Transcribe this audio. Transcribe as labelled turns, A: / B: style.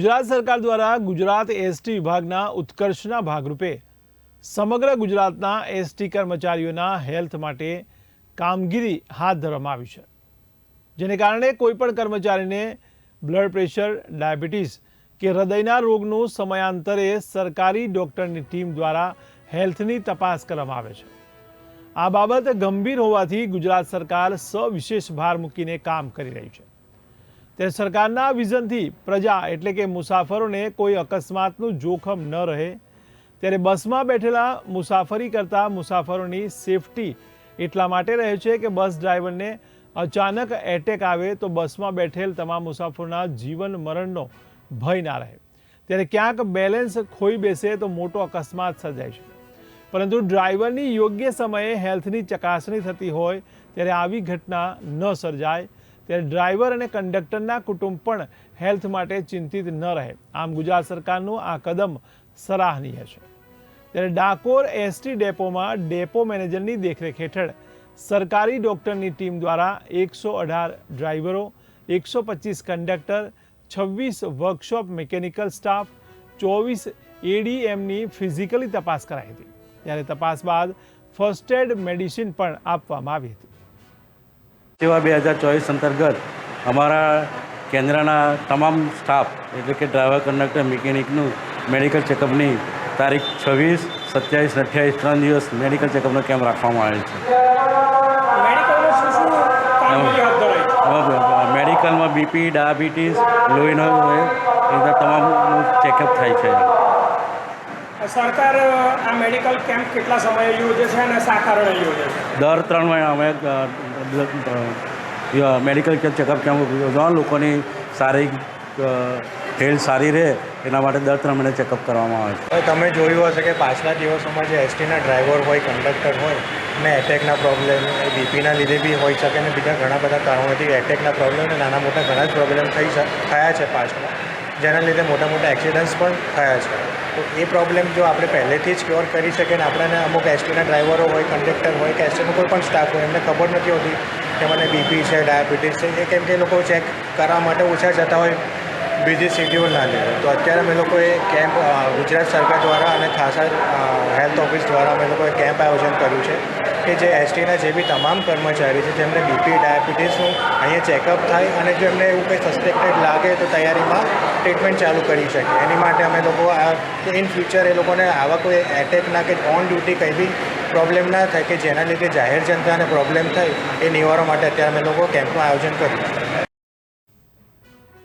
A: ગુજરાત સરકાર દ્વારા ગુજરાત એસટી વિભાગના ઉત્કર્ષના ભાગરૂપે સમગ્ર ગુજરાતના એસટી કર્મચારીઓના હેલ્થ માટે કામગીરી હાથ ધરવામાં આવી છે. જેને કારણે કોઈપણ કર્મચારીને બ્લડ પ્રેશર, ડાયાબિટીસ કે હૃદયના રોગનું સમયાંતરે સરકારી ડૉક્ટરની ટીમ દ્વારા હેલ્થની તપાસ કરવામાં આવે છે. આ બાબત ગંભીર હોવાથી ગુજરાત સરકાર સવિશેષ ભાર મૂકીને કામ કરી રહી છે. ત્યારે સરકારના વિઝનથી પ્રજા એટલે કે મુસાફરોને કોઈ અકસ્માતનું જોખમ ન રહે. ત્યારે બસમાં બેઠેલા મુસાફરી કરતા મુસાફરોની સેફટી એટલા માટે રહે છે કે બસ ડ્રાઈવરને અચાનક એટેક આવે તો બસમાં બેઠેલ તમામ મુસાફરોના જીવન મરણનો ભય ના રહે. ત્યારે ક્યાંક બેલેન્સ ખોઈ બેસે તો મોટો અકસ્માત સર્જાય છે. પરંતુ ડ્રાઈવરની યોગ્ય સમયે હેલ્થની ચકાસણી થતી હોય, ત્યારે આવી ઘટના ન સર્જાય ત્યારે ડ્રાઈવર અને કંડક્ટરના કુટુંબ પણ હેલ્થ માટે ચિંતિત ન રહે. આમ ગુજરાત સરકારનું આ કદમ સરાહનીય છે. ત્યારે ડાકોર એસટી ડેપોમાં ડેપો મેનેજરની દેખરેખ હેઠળ સરકારી ડૉક્ટરની ટીમ દ્વારા એકસો અઢાર ડ્રાઈવરો, એકસો પચીસ કંડક્ટર, છવ્વીસ વર્કશોપ મિકેનિકલ સ્ટાફ, ચોવીસ એડીએમની ફિઝિકલી તપાસ કરાઈ હતી. ત્યારે તપાસ બાદ ફર્સ્ટ એડ મેડિસિન પણ આપવામાં આવી હતી.
B: સેવા બે હજાર ચોવીસ અંતર્ગત અમારા કેન્દ્રના તમામ સ્ટાફ એટલે કે ડ્રાઈવર કંડક્ટર મિકેનિકનું મેડિકલ ચેકઅપની તારીખ છવ્વીસ સત્યાવીસ અઠ્યાવીસ ત્રણ દિવસ મેડિકલ ચેકઅપનો કેમ્પ રાખવામાં આવેલ છે.
C: મેડિકલમાં
B: બીપી ડાયાબિટીસ લોહીનો એ બધા તમામનું ચેકઅપ થાય છે.
C: સરકાર આ મેડિકલ કેમ્પ કેટલા સમયે યોજે છે અને શા કારણે યોજે છે?
B: દર ત્રણ મહિના અમે મેડિકલ ચેકઅપ કેમ્પ યોજવા લોકોની શારીરિક હેલ્થ સારી રહે, એના માટે દર ત્રણ મહિને ચેકઅપ કરવામાં આવે છે.
D: તમે જોયું હશે કે પાછલા દિવસોમાં જે એસટીના ડ્રાઈવર હોય કંડક્ટર હોય, ને એટેકના પ્રોબ્લેમ બીપીના લીધે બી હોઈ શકે ને બીજા ઘણા બધા કારણોથી એટેકના પ્રોબ્લેમ નાના મોટા ઘણા જ પ્રોબ્લેમ થઈ થયા છે પાછમાં જેના લીધે મોટા મોટા એક્સિડન્ટ્સ પણ થયા છે. તો એ પ્રોબ્લેમ જો આપણે પહેલેથી જ ક્યોર કરી શકીએ ને આપણને અમુક એસટીના ડ્રાઈવરો હોય કંડક્ટર હોય, કે એસટીનો કોઈ પણ સ્ટાફ હોય, એમને ખબર નથી હોતી કે મને બીપી છે ડાયાબિટીસ છે, એ કેમ કે લોકો ચેક કરવા માટે ઓછા જતા હોય બીજી શેડ્યુલ ના લે. તો અત્યારે અમે લોકોએ કેમ્પ ગુજરાત સરકાર દ્વારા અને ખાસા હેલ્થ ઓફિસ દ્વારા અમે લોકોએ કેમ્પ આયોજન કર્યું છે. કે જે એસટીના જે બી તમામ કર્મચારી છે, જેમને બીપી ડાયાબિટીસનું અહીંયા ચેકઅપ થાય અને જો એમને એવું કંઈ સસ્પેક્ટેડ લાગે તો તૈયારીમાં ટ્રીટમેન્ટ ચાલુ કરી શકે. એની માટે અમે લોકો આ ઇન ફ્યુચર એ લોકોને આવા કોઈ એટેકના કે ઓન ડ્યુટી કંઈ બી પ્રોબ્લેમ ના થાય કે જેના લીધે જાહેર જનતાને પ્રોબ્લેમ થાય એ નિવારવા માટે અત્યારે અમે લોકો કેમ્પનું આયોજન કર્યું.